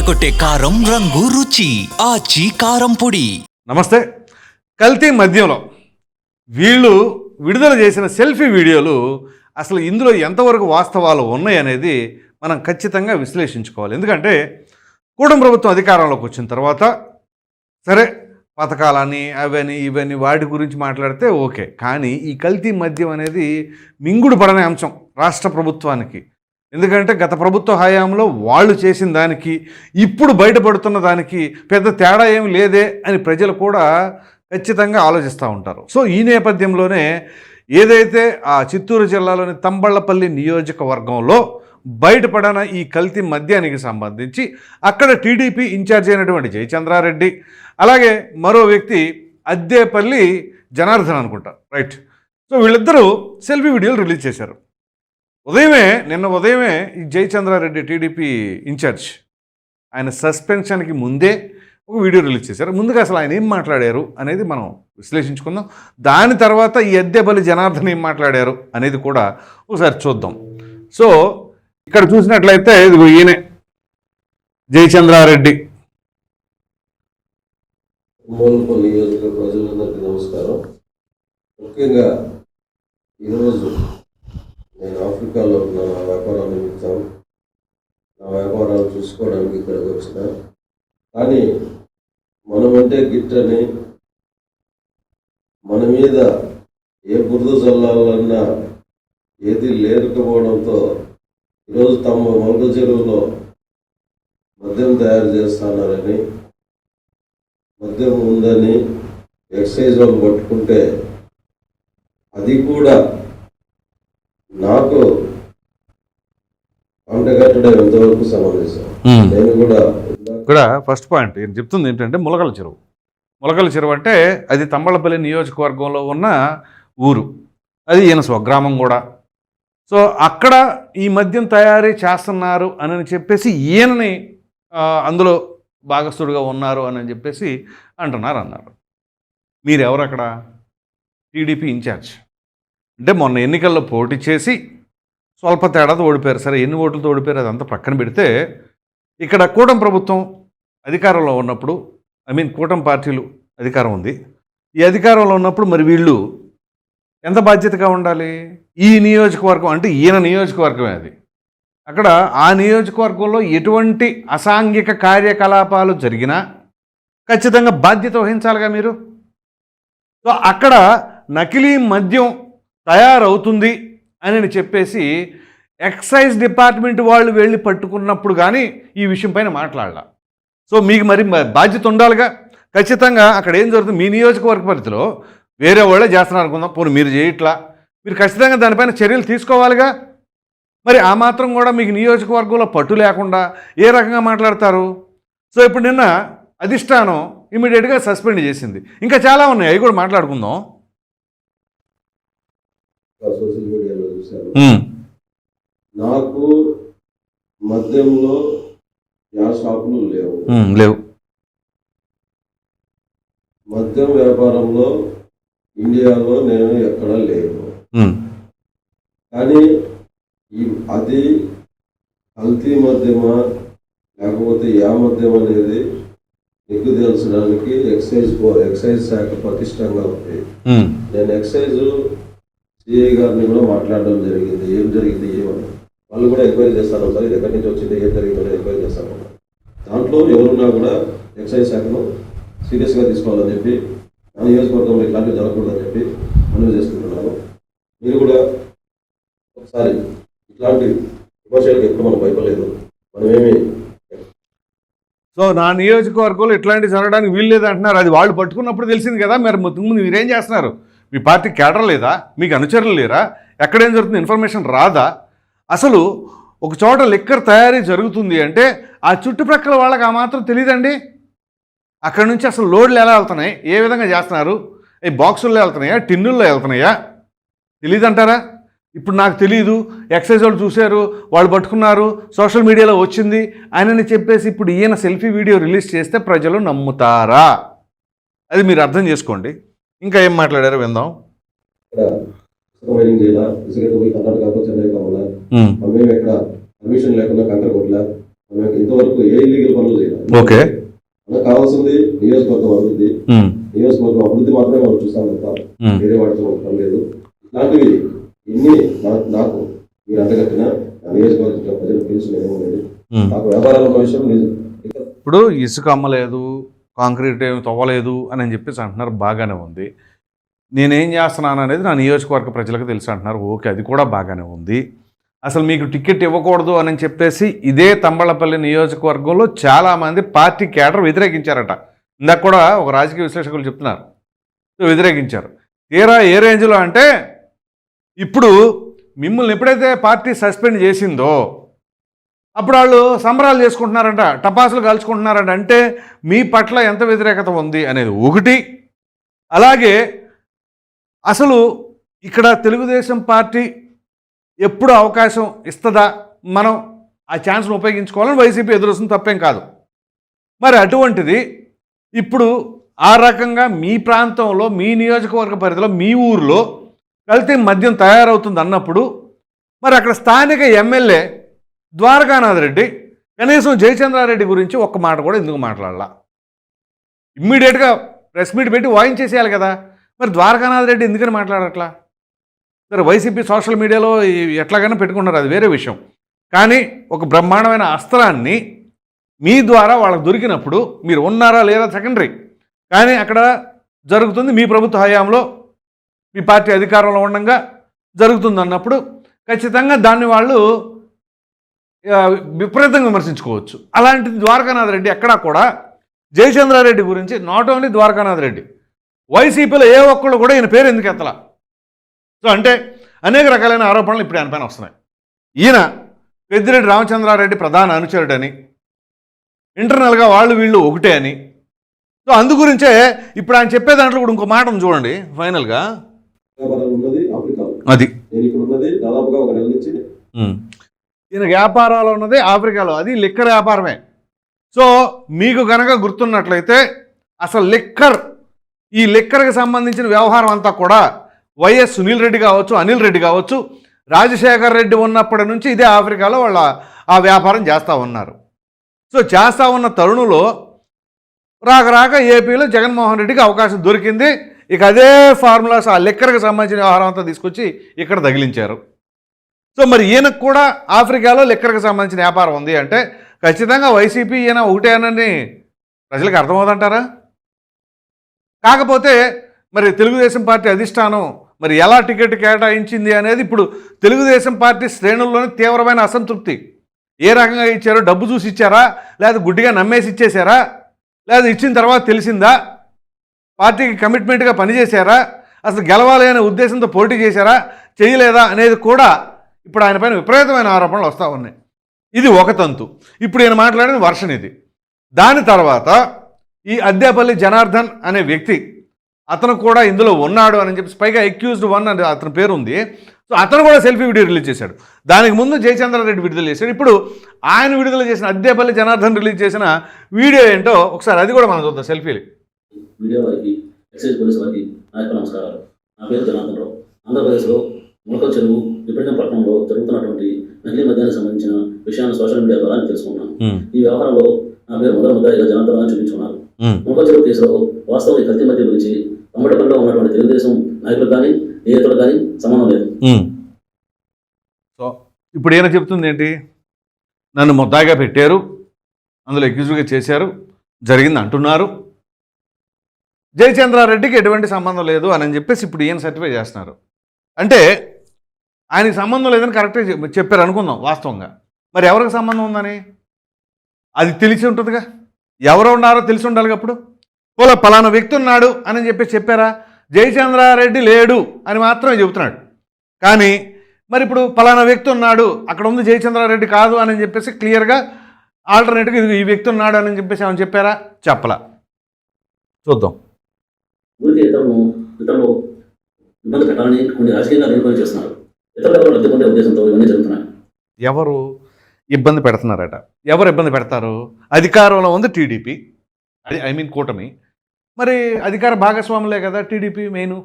అదరకొట్టే కారం రంగు రుచి ఆచి కారం పొడి. నమస్తే. కల్తీ మద్యంలో వీళ్ళు విడుదల చేసిన సెల్ఫీ వీడియోలు అసలు ఇందులో ఎంతవరకు వాస్తవాలు ఉన్నాయనేది మనం ఖచ్చితంగా విశ్లేషించుకోవాలి. ఎందుకంటే కూటమి ప్రభుత్వం అధికారంలోకి వచ్చిన తర్వాత సరే పథకాలని అవని ఇవని వాటి గురించి మాట్లాడితే ఓకే. కానీ ఈ కల్తీ మద్యం అనేది మింగుడు పడని అంశం రాష్ట్ర ప్రభుత్వానికి. ఎందుకంటే గత ప్రభుత్వ హయాంలో వాళ్ళు చేసిన దానికి ఇప్పుడు బయటపడుతున్న దానికి పెద్ద తేడా ఏమి లేదే అని ప్రజలు కూడా ఖచ్చితంగా ఆలోచిస్తూ ఉంటారు. సో ఈ నేపథ్యంలోనే ఏదైతే ఆ చిత్తూరు జిల్లాలోని తంబళ్ళపల్లి నియోజకవర్గంలో బయటపడిన ఈ కల్తీ మద్యానికి సంబంధించి అక్కడ టీడీపీ ఇన్ఛార్జ్ అయినటువంటి జయచంద్రారెడ్డి అలాగే మరో వ్యక్తి అద్దేపల్లి జనార్దన్ అనుకుంటా. రైట్. సో వీళ్ళిద్దరూ సెల్ఫీ వీడియోలు రిలీజ్ చేశారు. ఉదయమే నిన్న ఉదయమే ఈ జయచంద్రారెడ్డి టీడీపీ ఇన్ఛార్జ్ ఆయన సస్పెన్షన్కి ముందే ఒక వీడియో రిలీజ్ చేశారు. ముందుగా అసలు ఆయన ఏం మాట్లాడారు అనేది మనం విశ్లేషించుకుందాం. దాని తర్వాత ఈ అద్దెబలి జనార్దన్ ఏం మాట్లాడారు అనేది కూడా ఒకసారి చూద్దాం. సో ఇక్కడ చూసినట్లయితే ఇదిగో ఈయనే జయచంద్రారెడ్డి. ప్రజలందరికీ నమస్కారం. ముఖ్యంగా ఈరోజు నేను ఆఫ్రికాలో ఉన్న నా వ్యాపారాల నిమిత్తం నా వ్యాపారాలు చూసుకోవడానికి ఇక్కడికి వచ్చిన. కానీ మనమంటే గిట్టని మన మీద ఏ బురద చల్లాలన్నా ఏది లేకపోవడంతో ఈరోజు తమ మొలక చెరువులో మద్యం తయారు చేస్తున్నారని మద్యం ఉందని ఎక్సైజ్ వాళ్ళు పట్టుకుంటే అది కూడా నాకు నేను కూడా ఇక్కడ ఫస్ట్ పాయింట్ ఈయన చెప్తుంది ఏంటంటే ములకల చెరువు. ములకల చెరువు అంటే అది తంబళపల్లి నియోజకవర్గంలో ఉన్న ఊరు. అది ఈయన స్వగ్రామం కూడా. సో అక్కడ ఈ మద్యం తయారీ చేస్తున్నారు అని చెప్పేసి ఈయనని అందులో భాగస్థుడుగా ఉన్నారు అని చెప్పేసి అంటున్నారు అన్నారు. మీరెవరు అక్కడ? TDP in charge. అంటే మొన్న ఎన్నికల్లో పోటీ చేసి స్వల్ప తేడాతో ఓడిపోయారు. సరే ఎన్ని ఓట్లతో ఓడిపోయారు అదంతా పక్కన పెడితే ఇక్కడ కూటమి ప్రభుత్వం అధికారంలో ఉన్నప్పుడు ఐ మీన్ కూటమి పార్టీలు అధికారం ఉంది. ఈ అధికారంలో ఉన్నప్పుడు మరి వీళ్ళు ఎంత బాధ్యతగా ఉండాలి? ఈ నియోజకవర్గం అంటే ఈయన నియోజకవర్గమే అది. అక్కడ ఆ నియోజకవర్గంలో ఎటువంటి అసాంఘిక కార్యకలాపాలు జరిగినా ఖచ్చితంగా బాధ్యత వహించాలిగా మీరు? సో అక్కడ నకిలీ మద్యం తయారవుతుంది అని చెప్పేసి ఎక్సైజ్ డిపార్ట్మెంట్ వాళ్ళు వెళ్ళి పట్టుకున్నప్పుడు కానీ ఈ విషయం పైన మాట్లాడాల. సో మీకు మరి బాధ్యత ఉండాలిగా. ఖచ్చితంగా అక్కడ ఏం జరుగుతుంది? మీ నియోజకవర్గ పరిధిలో వేరే వాళ్ళే చేస్తున్నారు అనుకుందాం. పోనీ మీరు చేయట్లా. మీరు ఖచ్చితంగా దానిపైన చర్యలు తీసుకోవాలిగా. మరి ఆ మాత్రం కూడా మీకు నియోజకవర్గంలో పట్టు లేకుండా ఏ రకంగా మాట్లాడతారు? సో ఇప్పుడు నిన్న అధిష్టానం ఇమీడియట్గా సస్పెండ్ చేసింది. ఇంకా చాలా ఉన్నాయి. అవి కూడా మాట్లాడుకుందాం. నాకు మద్యంలో షాపులు లేవు. లేవు. మద్యం వ్యాపారంలో ఇండియాలో నేను ఎక్కడా లేను. కానీ అది కల్తీ మద్యమా లేకపోతే యా మద్యం అనేది నిగ్గు తెలుసడానికి ఎక్సైజ్ ఎక్సైజ్ శాఖ పటిష్టంగా ఉంది. నేను ఎక్సైజ్ సిఐ గారిని కూడా మాట్లాడడం జరిగింది. ఏం జరిగింది ఏమని? వాళ్ళు కూడా ఎంక్వైరీ చేస్తారు ఒకసారి. ఇది ఎక్కడి నుంచి వచ్చింది ఏం జరిగిందో ఎంక్వైరీ చేస్తారు. దాంట్లో ఎవరున్నా కూడా ఎక్సైజ్ శాఖను సీరియస్గా తీసుకోవాలని చెప్పి మన నియోజకవర్గంలో ఇట్లాంటివి జరగకూడదని చెప్పి మనవి చేసుకుంటున్నాను మీరు కూడా ఒకసారి ఇట్లాంటి విమర్శలకు ఎప్పుడు మనం భయపడలేదు. మనమేమి సో నా నియోజకవర్గంలో ఇట్లాంటివి జరగడానికి వీల్లేదు అంటున్నారు. అది వాళ్ళు పట్టుకున్నప్పుడు తెలిసింది కదా. మరి ముందు ముందు మీరేం చేస్తున్నారు? మీ పార్టీ కేడర్ లేదా? మీకు అనుచరులు లేరా? ఎక్కడేం జరుగుతుంది? ఇన్ఫర్మేషన్ రాదా? అసలు ఒక చోట లిక్కర్ తయారీ జరుగుతుంది అంటే ఆ చుట్టుప్రక్కల వాళ్ళకి ఆ మాత్రం తెలియదండి అక్కడ నుంచి అసలు లోడ్లు ఎలా వెళ్తున్నాయి? ఏ విధంగా చేస్తున్నారు? ఈ బాక్సుల్లో వెళ్తున్నాయా? టిన్నుల్లో వెళ్తున్నాయా? తెలియదంటారా ఇప్పుడు నాకు తెలియదు ఎక్సైజ్ వాళ్ళు చూశారు. వాళ్ళు పట్టుకున్నారు. సోషల్ మీడియాలో వచ్చింది. ఆయనని చెప్పేసి ఇప్పుడు ఈయన సెల్ఫీ వీడియో రిలీజ్ చేస్తే ప్రజలు నమ్ముతారా? అది మీరు అర్థం చేసుకోండి. ఇంకా ఏం మాట్లాడారో విందాం. చేయాలా పోయి చెన్నై కావాలా మేము. పర్మిషన్ లేకుండా కంకర ఇంతవరకు ఏ ఇల్లీగల్ పనులు చేయాలి. ఓకే. మనకు కావాల్సింది నియోజకవర్గం అభివృద్ధి. నియోజకవర్గం అభివృద్ధి మాత్రమే మనం చూస్తాం తప్ప వేరే వాటితో మనకు పని లేదు. ఇలాంటివి ఇన్ని నాకు మీరు అంటగట్టిన నా నియోజకవర్గ ప్రజలకు తెలుసు నేను లేదు. నాకు వ్యాపారాలు ఉన్న విషయం ఇప్పుడు ఇసుక అమ్మలేదు కాంక్రీట్ ఏమి తవ్వలేదు అని చెప్పేసి అంటున్నారు బాగానే ఉంది. నేనేం చేస్తున్నాను అనేది నా నియోజకవర్గ ప్రజలకు తెలుసు అంటున్నారు ఓకే అది కూడా బాగానే ఉంది. అసలు మీకు టికెట్ ఇవ్వకూడదు అని చెప్పేసి ఇదే తంబళపల్లి నియోజకవర్గంలో చాలామంది పార్టీ కేడర్ వ్యతిరేకించారట. ఇందాక కూడా ఒక రాజకీయ విశ్లేషకులు చెప్తున్నారు వ్యతిరేకించారు. తీరా ఏ రేంజ్లో అంటే ఇప్పుడు మిమ్మల్ని ఎప్పుడైతే పార్టీ సస్పెండ్ చేసిందో అప్పుడు వాళ్ళు సంబరాలు చేసుకుంటున్నారంట టపాసులు కాల్చుకుంటున్నారంట. అంటే మీ పట్ల ఎంత వ్యతిరేకత ఉంది అనేది ఒకటి. అలాగే అసలు ఇక్కడ తెలుగుదేశం పార్టీ ఎప్పుడు అవకాశం ఇస్తుందా? మనం ఆ ఛాన్స్ను ఉపయోగించుకోవాలని వైసీపీ ఎదురొస్తుంది తప్పేం కాదు. మరి అటువంటిది ఇప్పుడు ఆ రకంగా మీ ప్రాంతంలో మీ నియోజకవర్గ పరిధిలో మీ ఊర్లో కల్తీ మద్యం తయారవుతుంది అన్నప్పుడు మరి అక్కడ స్థానిక ఎమ్మెల్యే ద్వారకానాథ్ రెడ్డి కనీసం జయచంద్రారెడ్డి గురించి ఒక్క మాట కూడా ఎందుకు మాట్లాడాల? ఇమ్మీడియట్గా ప్రెస్ మీట్ పెట్టి వాయించేసేయాలి కదా. మరి ద్వారకానాథ్ రెడ్డి ఎందుకని మాట్లాడట్లా? సరే వైసీపీ సోషల్ మీడియాలో ఎట్లాగైనా పెట్టుకున్నారు అది వేరే విషయం. కానీ ఒక బ్రహ్మాండమైన అస్త్రాన్ని మీ ద్వారా వాళ్ళకు దొరికినప్పుడు మీరు ఉన్నారా లేదా సెకండరీ. కానీ అక్కడ జరుగుతుంది మీ ప్రభుత్వ హయాంలో మీ పార్టీ అధికారంలో ఉండగా జరుగుతుంది అన్నప్పుడు ఖచ్చితంగా దాన్ని వాళ్ళు విపరీతంగా విమర్శించుకోవచ్చు. అలాంటిది ద్వారకానాథ్ రెడ్డి ఎక్కడా కూడా జయచంద్రారెడ్డి గురించి నాట్ ఓన్లీ ద్వారకానాథ్ రెడ్డి వైసీపీలో ఏ ఒక్కళ్ళు కూడా ఈయన పేరు ఎందుకు ఎత్తలా? సో అంటే అనేక రకాలైన ఆరోపణలు ఇప్పుడు ఆయన పైన వస్తున్నాయి. ఈయన పెద్దిరెడ్డి రామచంద్రారెడ్డి ప్రధాన అనుచరుడని ఇంటర్నల్గా వాళ్ళు వీళ్ళు ఒకటే అని. సో అందు గురించే ఇప్పుడు ఆయన చెప్పే దాంట్లో కూడా ఇంకో మాట ఉంది చూడండి ఫైనల్గా అది. ఈయన వ్యాపారాలు ఉన్నది ఆఫ్రికాలో. అది లిక్కర్ వ్యాపారమే. సో మీకు కనుక గుర్తున్నట్లయితే అసలు లిక్కర్ ఈ లిక్కర్కి సంబంధించిన వ్యవహారం అంతా కూడా వైఎస్ సునీల్ రెడ్డి కావచ్చు అనిల్ రెడ్డి కావచ్చు రాజశేఖర్ రెడ్డి ఉన్నప్పటి నుంచి ఇదే ఆఫ్రికాలో వాళ్ళ ఆ వ్యాపారం చేస్తూ ఉన్నారు. సో చేస్తూ ఉన్న తరుణులో రాక రాక ఏపీలో జగన్మోహన్ రెడ్డికి అవకాశం దొరికింది. ఇక అదే ఫార్ములాస్ ఆ లిక్కర్కి సంబంధించిన వ్యవహారం అంతా తీసుకొచ్చి ఇక్కడ తగిలించారు. సో మరి ఈయనకు కూడా ఆఫ్రికాలో లెక్కలకు సంబంధించిన వ్యాపారం ఉంది అంటే ఖచ్చితంగా వైసీపీ ఈయన ఒకటేనని ప్రజలకు అర్థమవుతుంటారా కాకపోతే మరి తెలుగుదేశం పార్టీ అధిష్టానం మరి ఎలా టికెట్ కేటాయించింది అనేది ఇప్పుడు తెలుగుదేశం పార్టీ శ్రేణుల్లోనే తీవ్రమైన అసంతృప్తి. ఏ రకంగా ఇచ్చారో డబ్బు చూసి ఇచ్చారా? లేదా గుడ్డిగా నమ్మేసి ఇచ్చేశారా లేదా ఇచ్చిన తర్వాత తెలిసిందా? పార్టీకి కమిట్మెంట్గా పనిచేశారా? అసలు గెలవాలి అనే ఉద్దేశంతో పోటీ చేశారా? చేయలేదా అనేది కూడా ఇప్పుడు ఆయన పైన విపరీతమైన ఆరోపణలు వస్తూ ఉన్నాయి. ఇది ఒక తంతు. ఇప్పుడు ఈయన మాట్లాడిన వర్షన్ ఇది. దాని తర్వాత ఈ అద్దేపల్లి జనార్దన్ అనే వ్యక్తి అతను కూడా ఇందులో ఉన్నాడు అని చెప్పి పైగా ఎక్యూజ్డ్ వన్ అని అతని పేరు ఉంది. సో అతను కూడా సెల్ఫీ వీడియో రిలీజ్ చేశాడు. దానికి ముందు జయచంద్రారెడ్డి విడుదల చేశాడు. ఇప్పుడు ఆయన విడుదల చేసిన అద్దేపల్లి జనార్దన్ రిలీజ్ చేసిన వీడియో ఏంటో ఒకసారి అది కూడా మనం చూద్దాం సెల్ఫీలు మీడియా వారికి ఎక్సైజ్ పోలీస్ వారికి నా యొక్క నమస్కారాలు. నా పేరు జనార్దన్ రావు. ఆంధ్రప్రదేశ్లో ములక చెరువు విపరీతం పట్టణంలో జరుగుతున్నటువంటి నకిలీ మద్యానికి సంబంధించిన విషయాన్ని సోషల్ మీడియా ద్వారా నేను తెలుసుకున్నాను ఈ వ్యవహారంలో నా పేరు మొదటి ముద్దాయిగా జనార్దన్ రావు చూపించుకున్నారు. ములకల్ చెరువు కేసులో వాస్తవం ఈ కల్తీ మద్యం గురించి తమ్మడపల్లిలో ఉన్నటువంటి తెలుగుదేశం నాయకులకు కానీ నేతలకు కానీ సంబంధం లేదు. సో ఇప్పుడు ఈయన చెప్తుంది ఏంటి? నన్ను ముద్దాగా పెట్టారు అందులో ఎక్యూజ్గా చేశారు జరిగింది అంటున్నారు. జయచంద్రారెడ్డికి ఎటువంటి సంబంధం లేదు అని చెప్పేసి ఇప్పుడు ఈయన సర్టిఫై చేస్తున్నారు. అంటే ఆయనకి సంబంధం లేదని కరెక్ట్గా చెప్పారు అనుకుందాం వాస్తవంగా. మరి ఎవరికి సంబంధం ఉందని? అది తెలిసి ఉంటుందిగా. ఎవరు ఉన్నారో తెలిసి ఉండాలి అప్పుడు. పోలా పలానా వ్యక్తి ఉన్నాడు అని చెప్పి చెప్పారా? జయచంద్రారెడ్డి లేడు అని మాత్రమే చెబుతున్నాడు. కానీ మరి ఇప్పుడు పలానా వ్యక్తి ఉన్నాడు అక్కడ ఉంది జయచంద్రారెడ్డి కాదు అని చెప్పేసి క్లియర్గా ఆల్టర్నేట్గా ఇది ఈ వ్యక్తి ఉన్నాడు అని చెప్పేసి ఏమైనా చెప్పారా? చెప్పలా. చూద్దాం. ఇబ్బంది పెట్టాలని కొన్ని రాజకీయంగా చేస్తున్నారు. ఎవరు ఉద్దేశంతో ఇవన్నీ జరుగుతున్నాయి. ఎవరు ఇబ్బంది పెడుతున్నారట? ఎవరు ఇబ్బంది పెడతారు? అధికారంలో ఉంది టీడీపీ. అది ఐ మీన్ కూటమి. మరి అధికార భాగస్వాములే కదా టీడీపీ మెయిన్.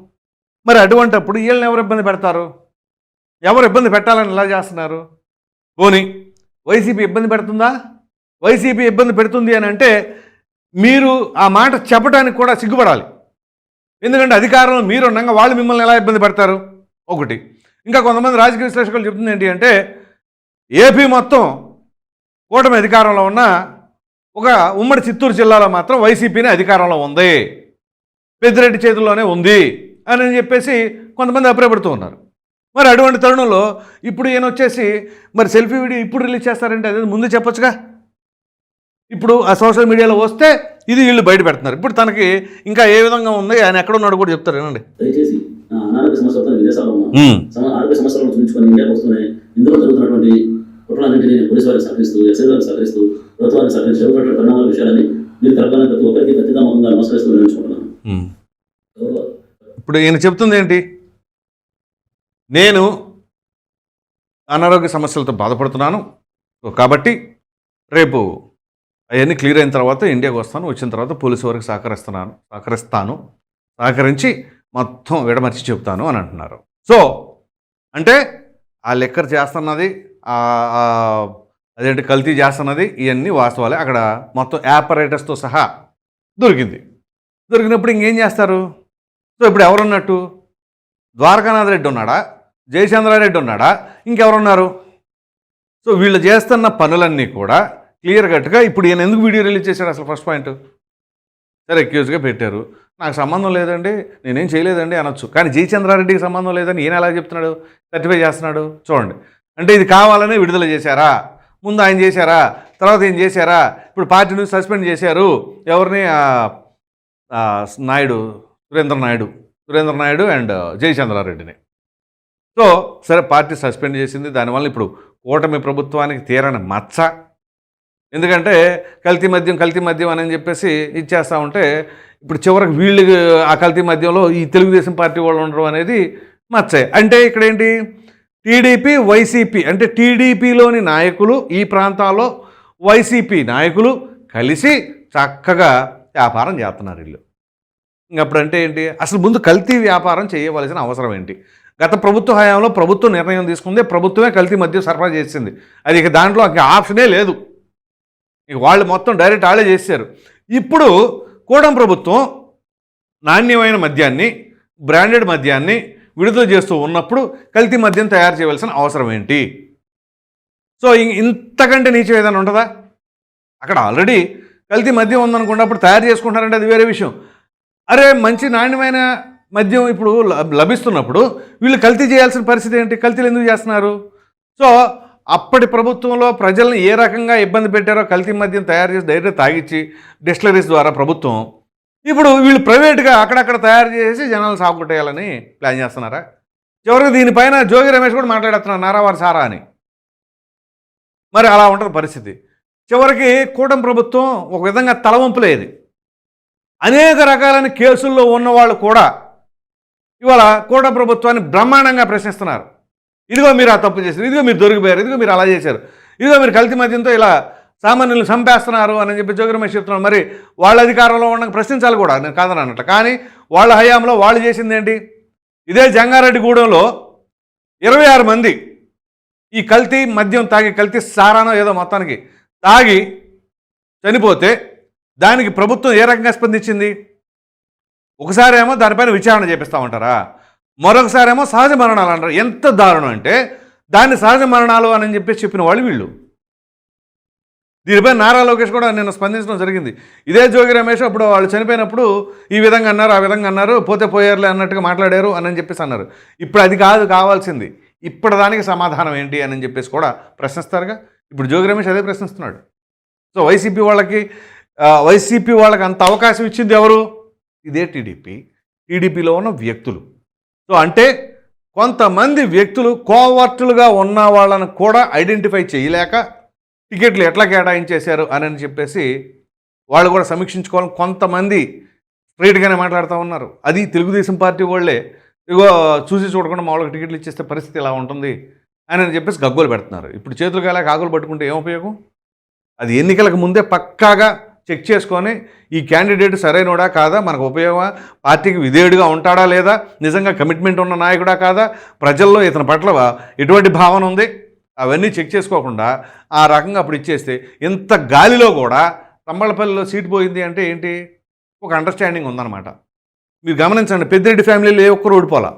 మరి అటువంటప్పుడు వీళ్ళని ఎవరు ఇబ్బంది పెడతారు? ఎవరు ఇబ్బంది పెట్టాలని ఎలా చేస్తున్నారు? పోనీ వైసీపీ ఇబ్బంది పెడుతుందా? వైసీపీ ఇబ్బంది పెడుతుంది అని అంటే మీరు ఆ మాట చెప్పడానికి కూడా సిగ్గుపడాలి. ఎందుకంటే అధికారంలో మీరు ఉండగా వాళ్ళు మిమ్మల్ని ఎలా ఇబ్బంది పెడతారు? ఒకటి. ఇంకా కొంతమంది రాజకీయ విశ్లేషకులు చెప్తుంది ఏంటి అంటే ఏపీ మొత్తం కూటమి అధికారంలో ఉన్న ఒక ఉమ్మడి చిత్తూరు జిల్లాలో మాత్రం వైసీపీనే అధికారంలో ఉంది. పెద్దిరెడ్డి చేతుల్లోనే ఉంది అని చెప్పేసి కొంతమంది అభిప్రాయపడుతూ ఉన్నారు. మరి అటువంటి తరుణంలో ఇప్పుడు ఈయన వచ్చేసి మరి సెల్ఫీ వీడియో ఇప్పుడు రిలీజ్ చేస్తారంటే అదే ముందు చెప్పొచ్చుగా? ఇప్పుడు ఆ సోషల్ మీడియాలో వస్తే ఇది వీళ్ళు బయట పెడుతున్నారు. ఇప్పుడు తనకి ఇంకా ఏ విధంగా ఉంది? ఆయన ఎక్కడ ఉన్నాడు కూడా చెప్తారు ఏనండి దయచేసి అనారోగ్య సమస్యలతో నేను విదేశాల్లో ఉన్నాను. సమ- ఆరోగ్య సమస్యలను చూపించుకొని ఇండియాకి వస్తున్నాయి ఇందులో జరుగుతున్నటువంటి పోలీసు వారికి సహకరిస్తూ ఎస్ఐ వారికి సహకరిస్తూ ప్రభుత్వానికి సహకరిస్తూ జరుగుతున్నటువంటి పరిణామాల విషయాలని మీరు కలపాలని ప్రతి ఒక్కరికి ఖచ్చితంగా నమస్కరిస్తూ ఇప్పుడు ఈయన చెప్తుంది ఏంటి? నేను అనారోగ్య సమస్యలతో బాధపడుతున్నాను. కాబట్టి రేపు అవన్నీ క్లియర్ అయిన తర్వాత ఇండియాకి వస్తాను. వచ్చిన తర్వాత పోలీసు వారికి సహకరిస్తున్నాను సహకరిస్తాను. సహకరించి మొత్తం విడమర్చి చెప్తాను అని అంటున్నారు. సో అంటే ఆ లెక్కర్ చేస్తున్నది అదేంటి కల్తీ చేస్తున్నది ఇవన్నీ వాస్తవాలే. అక్కడ మొత్తం యాపరేటర్స్తో సహా దొరికింది. దొరికినప్పుడు ఇంకేం చేస్తారు? సో ఇప్పుడు ఎవరున్నట్టు? ద్వారకానాథ్ రెడ్డి ఉన్నాడా? జయచంద్రారెడ్డి ఉన్నాడా? ఇంకెవరున్నారు? సో వీళ్ళు చేస్తున్న పనులన్నీ కూడా క్లియర్ కట్గా ఇప్పుడు ఈయన ఎందుకు వీడియో రిలీజ్ చేశాడు అసలు ఫస్ట్ పాయింట్ సరే అక్యూజ్గా పెట్టారు. నాకు సంబంధం లేదండి నేనేం చేయలేదండి అనొచ్చు. కానీ జయచంద్రారెడ్డికి సంబంధం లేదని ఈయన ఎలా చెప్తున్నాడు? సర్టిఫై చేస్తున్నాడు? చూడండి. అంటే ఇది కావాలనే విడుదల చేశారా? ముందు ఆయన చేశారా? తర్వాత ఏం చేశారా? ఇప్పుడు పార్టీ నుంచి సస్పెండ్ చేశారు. ఎవరిని? నాయుడు సురేంద్ర నాయుడు. సురేంద్ర నాయుడు అండ్ జయచంద్రారెడ్డిని. సో సరే పార్టీ సస్పెండ్ చేసింది. దానివల్ల ఇప్పుడు కూటమి ప్రభుత్వానికి తీరని మచ్చ. ఎందుకంటే కల్తీ మద్యం కల్తీ మద్యం అని చెప్పేసి ఇచ్చేస్తా ఉంటే ఇప్పుడు చివరికి వీళ్ళు ఆ కల్తీ మద్యంలో ఈ తెలుగుదేశం పార్టీ వాళ్ళు ఉండడం అనేది మచ్చాయి అంటే ఇక్కడ ఏంటి? టీడీపీ వైసీపీ అంటే టీడీపీలోని నాయకులు ఈ ప్రాంతాల్లో వైసీపీ నాయకులు కలిసి చక్కగా వ్యాపారం చేస్తున్నారు వీళ్ళు. ఇంకప్పుడంటే ఏంటి? అసలు ముందు కల్తీ వ్యాపారం చేయవలసిన అవసరం ఏంటి? గత ప్రభుత్వ హయాంలో ప్రభుత్వం నిర్ణయం తీసుకుంది ప్రభుత్వమే కల్తీ మద్యం సరఫరా చేసింది. అది ఇక దాంట్లో ఆప్షనే లేదు. ఇక వాళ్ళు మొత్తం డైరెక్ట్ వాళ్ళే చేశారు. ఇప్పుడు కూడం ప్రభుత్వం నాణ్యమైన మద్యాన్ని బ్రాండెడ్ మద్యాన్ని విడుదల చేస్తూ ఉన్నప్పుడు కల్తీ మద్యం తయారు చేయవలసిన అవసరం ఏంటి? సో ఇం- ఇంతకంటే నీచం ఏదైనా ఉంటుందా? అక్కడ ఆల్రెడీ కల్తీ మద్యం ఉందనుకున్నప్పుడు తయారు చేసుకుంటారంటే అది వేరే విషయం. అరే మంచి నాణ్యమైన మద్యం ఇప్పుడు లభిస్తున్నప్పుడు వీళ్ళు కల్తీ చేయాల్సిన పరిస్థితి ఏంటి? కల్తీలు ఎందుకు చేస్తున్నారు? సో అప్పటి ప్రభుత్వంలో ప్రజల్ని ఏ రకంగా ఇబ్బంది పెట్టారో కల్తీ మద్యం తయారు చేసి డైరెక్ట్ తాగిచ్చి డిస్టిలరీస్ ద్వారా ప్రభుత్వం. ఇప్పుడు వీళ్ళు ప్రైవేట్గా అక్కడక్కడ తయారు చేసి జనాలు సాగుకొట్టేయాలని ప్లాన్ చేస్తున్నారా? చివరికి దీనిపైన జోగి రమేష్ కూడా మాట్లాడుతున్నారు నారావారి సారా అని. మరి అలా ఉంటుంది పరిస్థితి. చివరికి కూటమి ప్రభుత్వం ఒక విధంగా తలవంపులేదు అనేక రకాలైన కేసుల్లో ఉన్నవాళ్ళు కూడా ఇవాళ కూటమి ప్రభుత్వాన్ని బ్రహ్మాండంగా ప్రశ్నిస్తున్నారు. ఇదిగో మీరు ఆ తప్పు చేశారు ఇదిగో మీరు దొరికిపోయారు ఇదిగో మీరు అలా చేశారు. ఇదిగో మీరు కల్తీ మద్యంతో ఇలా సామాన్యులు చంపేస్తున్నారు అని చెప్పి జోగిరమేష్ చెప్తున్నారు. మరి వాళ్ళ అధికారంలో ఉండగా ప్రశ్నించాలి కూడా నేను కాదని అన్నట్టు కానీ వాళ్ళ హయాంలో వాళ్ళు చేసింది ఏంటి? ఇదే జంగారెడ్డిగూడెంలో ఇరవై ఆరు మంది ఈ కల్తీ మద్యం తాగి కల్తీ సారానో ఏదో మొత్తానికి తాగి చనిపోతే దానికి ప్రభుత్వం ఏ రకంగా స్పందించింది? ఒకసారేమో దానిపైన విచారణ చేపిస్తామంటారా మరొకసారేమో సహజ మరణాలు అంటారు. ఎంత దారుణం అంటే దాన్ని సహజ మరణాలు అని చెప్పేసి చెప్పిన వాళ్ళు వీళ్ళు. దీనిపై నారా లోకేష్ కూడా నేను స్పందించడం జరిగింది. ఇదే జోగి రమేష్ అప్పుడు వాళ్ళు చనిపోయినప్పుడు ఈ విధంగా అన్నారు ఆ విధంగా అన్నారు పోతే పోయారులే అన్నట్టుగా మాట్లాడారు అని చెప్పేసి అన్నారు. ఇప్పుడు అది కాదు కావాల్సింది. ఇప్పటిదానికి సమాధానం ఏంటి అని చెప్పేసి కూడా ప్రశ్నిస్తారుగా. ఇప్పుడు జోగి రమేష్ అదే ప్రశ్నిస్తున్నాడు. సో వైసీపీ వాళ్ళకి వైసీపీ వాళ్ళకి అంత అవకాశం ఇచ్చింది ఎవరు? ఇదే టీడీపీ. టీడీపీలో ఉన్న వ్యక్తులు. సో అంటే కొంతమంది వ్యక్తులు కోవర్టులుగా ఉన్న వాళ్ళను కూడా ఐడెంటిఫై చేయలేక టికెట్లు ఎట్లా కేటాయించేశారు అని అని చెప్పేసి వాళ్ళు కూడా సమీక్షించుకోవాలని కొంతమంది స్ట్రైట్గానే మాట్లాడుతూ ఉన్నారు. అది తెలుగుదేశం పార్టీ వాళ్ళే. ఇగో చూసి చూడకుండా మామూలుగా టికెట్లు ఇచ్చేస్తే పరిస్థితి ఇలా ఉంటుంది అని అని చెప్పేసి గగ్గోలు పెడుతున్నారు. ఇప్పుడు చేతులు కాలేక ఆకులు పట్టుకుంటే ఏం ఉపయోగం? అది ఎన్నికలకు ముందే పక్కాగా చెక్ చేసుకొని ఈ క్యాండిడేట్ సరైనడా కాదా? మనకు ఉపయోగమా? పార్టీకి విధేయుడిగా ఉంటాడా లేదా? నిజంగా కమిట్మెంట్ ఉన్న నాయకుడా కాదా? ప్రజల్లో ఇతని పట్ల ఎటువంటి భావన ఉంది? అవన్నీ చెక్ చేసుకోకుండా ఆ రకంగా అప్పుడు ఇచ్చేస్తే ఇంత గాలిలో కూడా తంబళపల్లిలో సీటు పోయింది అంటే ఏంటి? ఒక అండర్స్టాండింగ్ ఉందన్నమాట. మీరు గమనించండి పెద్దిరెడ్డి ఫ్యామిలీలో ఏ ఒక్కరు ఓడిపోలా?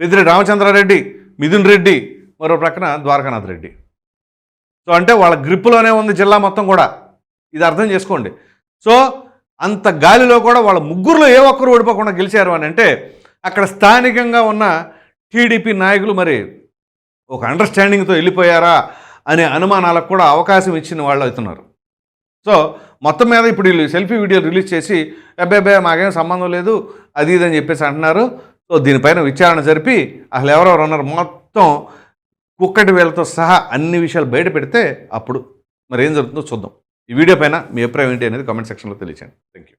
పెద్దిరెడ్డి రామచంద్రారెడ్డి మిథున్ రెడ్డి మరో ప్రక్కన ద్వారకానాథ్ రెడ్డి. సో అంటే వాళ్ళ గ్రిప్పులోనే ఉంది జిల్లా మొత్తం కూడా. ఇది అర్థం చేసుకోండి. సో అంత గాలిలో కూడా వాళ్ళ ముగ్గురులో ఏ ఒక్కరు ఓడిపోకుండా గెలిచారు అని అంటే అక్కడ స్థానికంగా ఉన్న టీడీపీ నాయకులు మరి ఒక అండర్స్టాండింగ్తో వెళ్ళిపోయారా అనే అనుమానాలకు కూడా అవకాశం ఇచ్చిన వాళ్ళు అవుతున్నారు. సో మొత్తం మీద ఇప్పుడు వీళ్ళు సెల్ఫీ వీడియో రిలీజ్ చేసి అబ్బాయి మాకేం సంబంధం లేదు అది ఇది అని చెప్పేసి అంటున్నారు. సో దీనిపైన విచారణ జరిపి అసలు ఎవరెవరు ఉన్నారు మొత్తం కుక్కటి వేలతో సహా అన్ని విషయాలు బయట పెడితే అప్పుడు మరి ఏం జరుగుతుందో చూద్దాం. ఈ వీడియో పైన మీ అభిప్రాయం ఏంటి అనేది కామెంట్ సెక్షన్లో తెలియచేయండి. Thank you